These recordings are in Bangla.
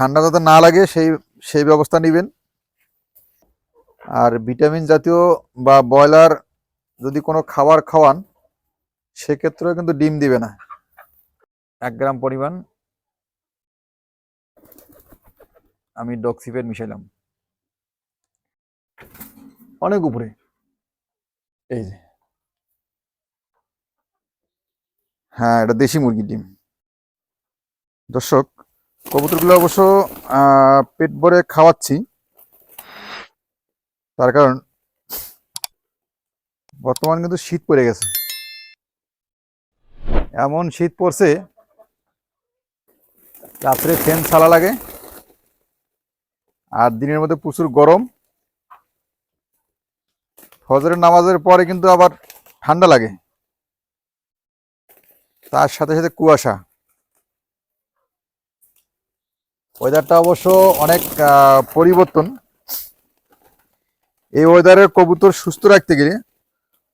ঠান্ডা যাতে না লাগে, সেই সেই ব্যবস্থা নেবেন। আর ভিটামিন জাতীয় বা ব্রয়লার যদি কোনো খাবার খাওয়ান, সেক্ষেত্রেও কিন্তু ডিম দিবে না। এক গ্রাম পরিমাণ আমি ডক্সিপেট মিশাইলাম। অনেক উপরে। এই যে। হ্যাঁ এটা দেশি মুরগির ডিম। দর্শক কবুতরগুলো অবশ্য পেট ভরে খাওয়াচ্ছি। তার কারণ, বর্তমান কিন্তু শীত পড়ে গেছে। এমন শীত পড়ছে, রাত্রে ফ্যান ছালা লাগে, আর দিনের মধ্যে প্রচুর গরম। ফজরের নামাজের পরে কিন্তু আবার ঠান্ডা লাগে। তার সাথে সাথে কুয়াশা। ওয়েদারটা অবশ্য অনেক পরিবর্তন। এই ওয়েদারের কবুতর সুস্থ রাখতে গেলে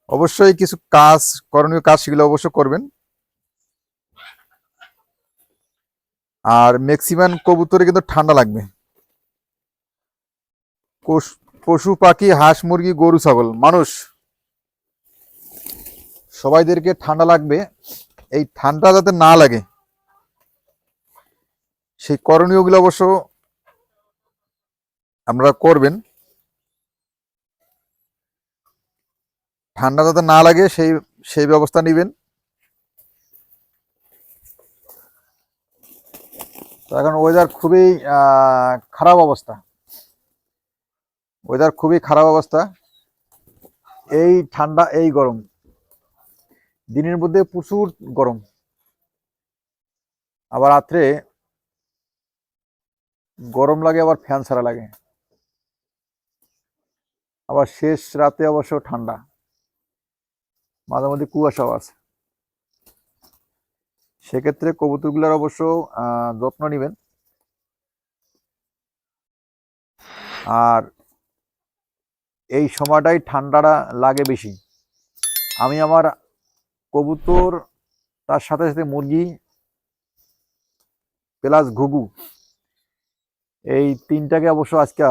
অবশ্যই কিছু কাজ, করণীয় কাজ সেগুলো অবশ্য করবেন। আর ম্যাক্সিমাম কবুতরে কিন্তু ঠান্ডা লাগবে। পশু, পাখি, হাঁস, মুরগি, গরু, ছাগল, মানুষ, সবাইদেরকে ঠান্ডা লাগবে। এই ঠান্ডা যাতে না লাগে সেই করণীয়গুলো অবশ্য আপনারা করবেন। ঠান্ডা যাতে না লাগে সেই সেই ব্যবস্থা নেবেন। এখন ওয়েদার খুবই খারাপ অবস্থা। ওয়েদার খুবই খারাপ অবস্থা। এই ঠান্ডা, এই গরম। দিনের মধ্যে প্রচুর গরম। আবার রাত্রে গরম লাগে, আবার ফ্যান ছাড়া লাগে। আবার শেষ রাতে অবশ্য ঠান্ডা। মাঝে মধ্যে কুয়াশাও আছে। সেক্ষেত্রে কবুতরগুলোর অবশ্য যত্ন নেবেন। আর এই সময়টাই ঠান্ডাটা লাগে বেশি। আমি আমার কবুতর, তার সাথে সাথে মুরগি, প্লাস ঘুঘু এই তিনটাকে অবশ্য আজকে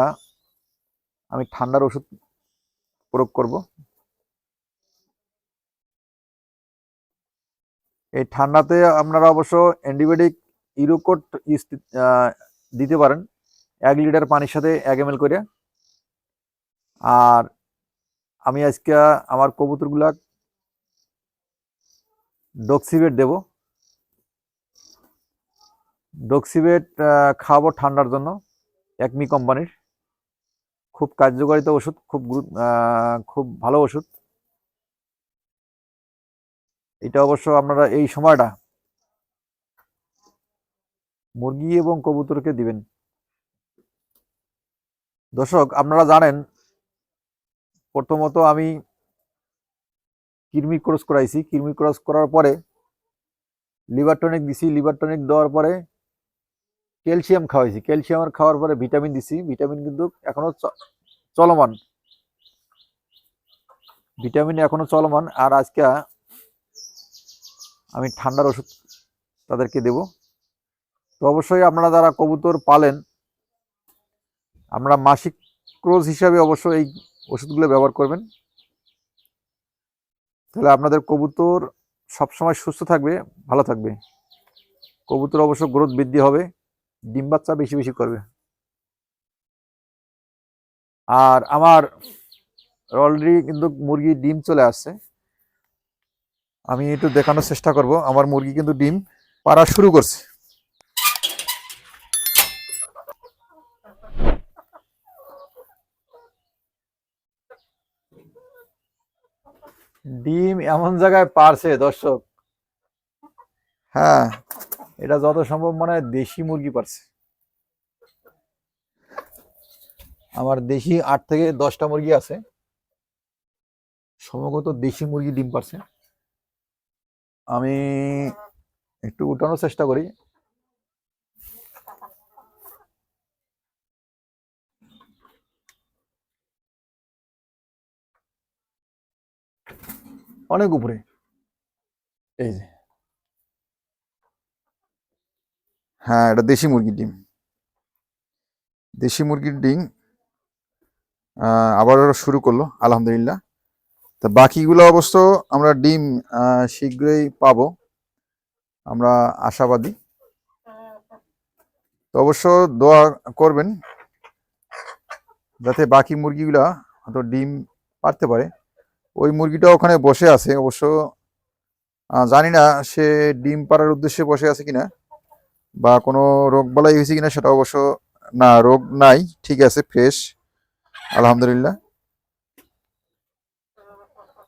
আমি ঠান্ডার ওষুধ প্রয়োগ করব। এই ঠান্ডাতে আপনারা অবশ্য অ্যান্টিবায়োটিক ইউরোকোট দিতে পারেন। এক লিটার পানির সাথে এক এম এল করে। আর আমি আজকে আমার কবুতরগুলা ডক্সিবেট দেব। ডক্সিবেট খাওয়াবো ঠান্ডার জন্য। একমি কোম্পানির। খুব কার্যকারিতা ওষুধ, খুব খুব ভালো ওষুধ। এটা অবশ্য আপনারা এই সময়টা মুরগি এবং কবুতরকে দিবেন। দর্শক, আপনারা জানেন, প্রথমত আমি কৃমি ক্রস করাইছি। কৃমি ক্রস করার পরে লিভার টনিক দিছি। লিভার টনিক দেওয়ার পরে ক্যালসিয়াম খাওয়াইছি। ক্যালসিয়াম খাওয়ার পরে ভিটামিন দিছি। ভিটামিন কিন্তু এখনও চলমান। ভিটামিন এখনও চলমান। আর আজকে আমি ঠান্ডার ওষুধ তাদেরকে দেব। তো অবশ্যই আপনারা যারা কবুতর পালেন, আমরা মাসিক ক্রোজ হিসাবে অবশ্যই এই ওষুধগুলো ব্যবহার করবেন। তাহলে আপনাদের কবুতর সবসময় সুস্থ থাকবে, ভালো থাকবে। কবুতর অবশ্য গ্রোথ বৃদ্ধি হবে। ডিম বাচ্চা বেশি বেশি করবে। আর আমার অলরেডি কিন্তু মুরগি ডিম চলে আসছে। আমি একটু দেখানোর চেষ্টা করব। আমার মুরগি কিন্তু ডিম পাড়া শুরু করছে। ডিম এমন জায়গায় পারছে দর্শক। হ্যাঁ। এটা যত সম্ভব মনে হয় দেশি মুরগি পারছে। আমার দেশি আট থেকে দশটা মুরগি আছে। সম্ভবত দেশি মুরগি ডিম পারছে। আমি একটু উঠানোর চেষ্টা করি। অনেক উপরে। এই যে। হ্যাঁ এটা দেশি মুরগির ডিম। দেশি মুরগির ডিম আবার আবারও শুরু করল, আলহামদুলিল্লাহ। তা বাকিগুলো অবশ্য আমরা ডিম শীঘ্রই পাবো। আমরা আশাবাদী। তো অবশ্য দোয়া করবেন যাতে বাকি মুরগিগুলা হয়তো ডিম পারতে পারে। ওই মুরগিটা ওখানে বসে আছে, অবশ্য জানি না সে ডিম পাড়ার উদ্দেশ্যে বসে আছে কিনা। বা কোনো রোগ বালাই হয়েছে কিনা সেটা অবশ্য, না, রোগ নাই, ঠিক আছে ফ্রেশ আলহামদুলিল্লাহ।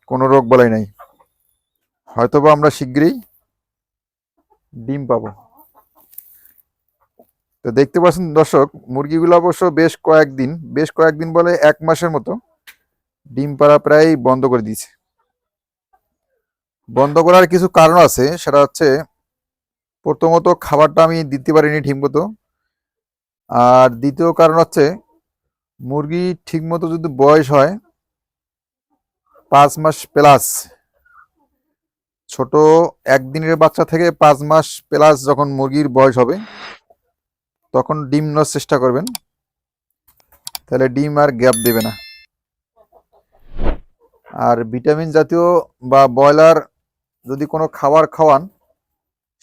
কোনো রোগ বালাই নাই। হয়তোবা আমরা শীঘ্রই ডিম পাবো। তো দেখতে পাচ্ছেন দর্শক, মুরগিগুলো অবশ্য বেশ কয়েকদিন বেশ কয়েকদিন বলে এক মাসের মতো ডিম পাড়া প্রায় বন্ধ করে দিয়েছে। বন্ধ করার কিছু কারণ আছে, সেটা হচ্ছে প্রথমত খাবারটা আমি দিতে পারিনি ঠিকমতো। আর দ্বিতীয় কারণ হচ্ছে, মুরগি ঠিকমতো যদি বয়স হয়, পাঁচ মাস প্লাস ছোট একদিনের বাচ্চা থেকে পাঁচ মাস প্লাস যখন মুরগির বয়স হবে, তখন ডিম নেওয়ার চেষ্টা করবেন। তাহলে ডিম আর গ্যাপ দেবে না। আর ভিটামিন জাতীয় বা ব্রয়লার যদি কোনো খাবার খাওয়ান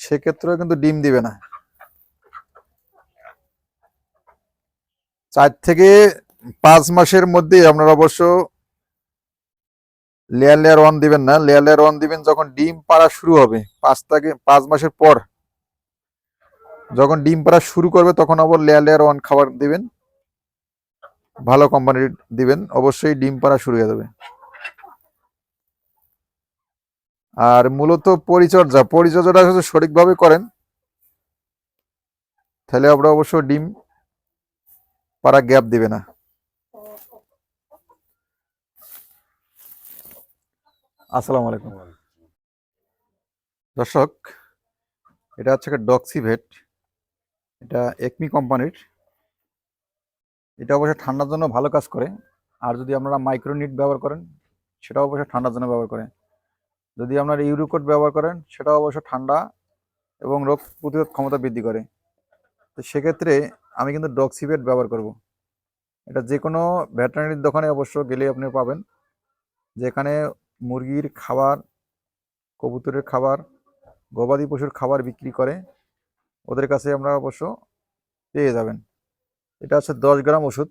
সেক্ষেত্রেও কিন্তু ডিম দিবে না। চার থেকে পাঁচ মাসের মধ্যে আপনারা অবশ্য লেয়ার লেয়ার ওয়ান দিবেন না। লেয়ার লেয়ার ওয়ান দিবেন যখন ডিম পাড়া শুরু হবে, পাঁচ থেকে পাঁচ মাসের পর। যখন ডিম পাড়া শুরু করবে তখন আবার লেয়ার লেয়ার ওয়ান খাবার দিবেন। ভালো কোম্পানির দিবেন। অবশ্যই ডিম পাড়া শুরু হয়ে যাবে। আর মূলত পরিচর্যা, পরিচর্যাটা যদি সঠিকভাবে করেন। তাহলে আমরা অবশ্য ডিম পাড়া গ্যাপ দিবে না। আসসালামু আলাইকুম। দর্শক, এটা হচ্ছে ডক্সিভেট। এটা একমি কোম্পানির। এটা অবশ্যই ঠান্ডার জন্য ভালো কাজ করে। আর যদি আপনারা মাইক্রোনিট ব্যবহার করেন, সেটাও অবশ্যই ঠান্ডার জন্য ব্যবহার করে যদি আপনার ইউরোকোড ব্যবহার করেন, সেটাও অবশ্য ঠান্ডা এবং রোগ প্রতিরোধ ক্ষমতা বৃদ্ধি করে। তো সেক্ষেত্রে আমি কিন্তু ডক্সিভেট ব্যবহার করব। এটা যে কোনো ভেটেরিনারির দোকানে অবশ্য গেলে আপনি পাবেন। যেখানে মুরগির খাবার, কবুতরের খাবার, গবাদি পশুর খাবার বিক্রি করে, ওদের কাছে আমরা অবশ্য পেয়ে যাবেন। এটা হচ্ছে দশ গ্রাম ওষুধ।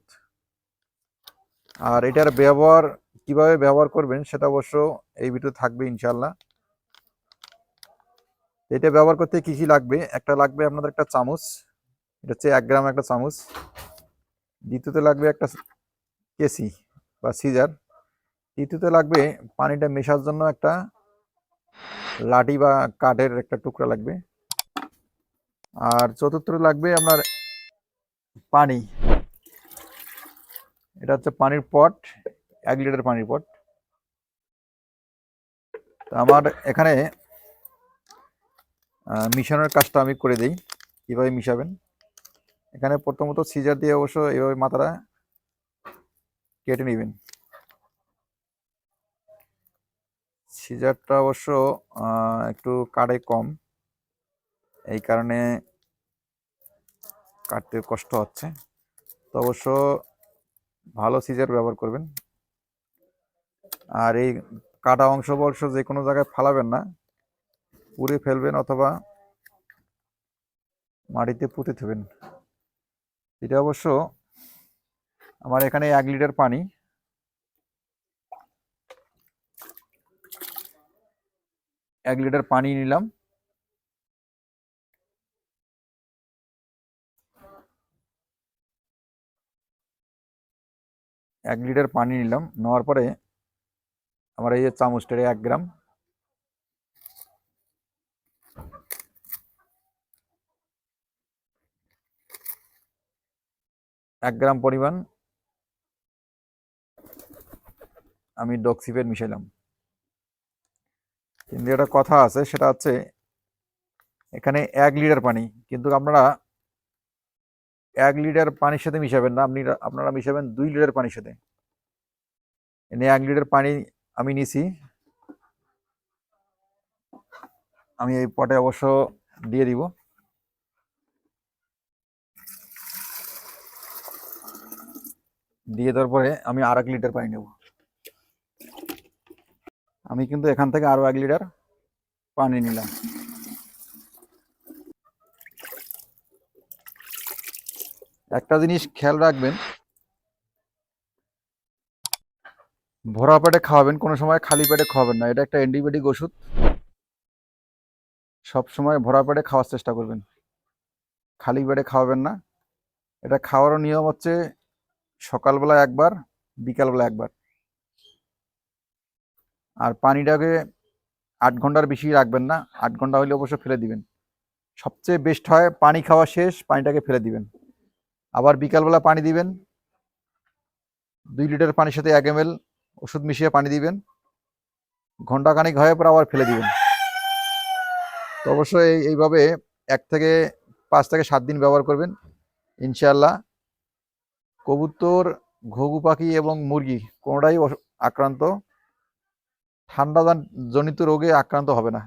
আর এটার ব্যবহার কীভাবে ব্যবহার করবেন সেটা অবশ্য এই ভিডিও থাকবে ইনশাল্লাহ এটা ব্যবহার করতে কি কি লাগবে? একটা লাগবে আপনাদের একটা চামচ। এটা হচ্ছে এক গ্রাম একটা চামচ। দ্বিতীয়তে লাগবে একটা কেসি বা সিজার তৃতীয়তে লাগবে পানিটা মেশার জন্য একটা লাঠি বা কাঠের একটা টুকরা লাগবে। আর চতুর্থ লাগবে আপনার পানি। এটা হচ্ছে পানির পট। এক লিটার পানির পট। তো আমার এখানে মিশানোর কাজটা আমি করে দিই কীভাবে মিশাবেন। এখানে প্রথমত সিজার দিয়ে অবশ্য এভাবে মাথাটা কেটে নেবেন। সিজারটা অবশ্য একটু কাটে কম। এই কারণে কাটতে কষ্ট হচ্ছে। তো অবশ্য ভালো সিজার ব্যবহার করবেন। আর এই কাটা অংশ অবশ্য যে কোনো জায়গায় ফালাবেন না, পুড়ে ফেলবেন অথবা মাটিতে পুঁতে দেবেন। এটা অবশ্য আমার এখানে এক লিটার পানি। এক লিটার পানি নিলাম। এক লিটার পানি নিলাম। নেওয়ার পরে আমার এই যে চামচটার এক গ্রাম। এক গ্রাম পরিমাণ আমি ডক্সিপেট মিশাইলাম। কিন্তু একটা কথা আছে, সেটা হচ্ছে এখানে এক লিটার পানি, কিন্তু আপনারা এক লিটার পানির সাথে মিশাবেন না। আপনি, আপনারা মিশাবেন দুই লিটার পানির সাথে। এনে এক লিটার পানি আমি নিছি। আমি এই পটে অবশ্য দিয়ে দিব। দিয়ে দেওয়ার পরে আমি আর এক লিটার পানি নেব। আমি কিন্তু এখান থেকে আরও এক লিটার পানি নিলাম। একটা জিনিস খেয়াল রাখবেন ভরা পেটে খাওয়াবেন, কোনো সময় খালি পেটে খাওয়াবেন না। এটা একটা অ্যান্টিবায়োটিক ওষুধ। সব সময় ভরা পেটে খাওয়ার চেষ্টা করবেন। খালি পেটে খাওয়াবেন না। এটা খাওয়ারও নিয়ম হচ্ছে সকালবেলা একবার, বিকালবেলা একবার। আর পানিটাকে আট ঘণ্টার বেশি রাখবেন না, আট ঘণ্টা হলে অবশ্য ফেলে দিবেন। সবচেয়ে বেস্ট হয় পানি খাওয়া শেষ, পানিটাকে ফেলে দিবেন। আবার বিকালবেলা পানি দিবেন। দুই লিটার পানির সাথে এক এম ওষুধ মিশিয়ে পানি দিবেন। ঘণ্টা খানিক হয়ে পর আবার ফেলে দিবেন। তো অবশ্যই এই- এইভাবে এক থেকে পাঁচ থেকে সাত দিন ব্যবহার করবেন। ইনশাআল্লাহ কবুতর, ঘুঘু পাখি এবং মুরগি কোনোটাই আক্রান্ত। ঠান্ডা জনিত রোগে আক্রান্ত হবে না।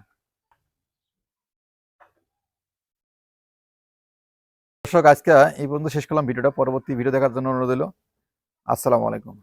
দর্শক, আজকে এই পর্যন্ত শেষ করলাম। ভিডিওটা পরবর্তী ভিডিও দেখার জন্য অনুরোধ হলো আসসালামু আলাইকুম।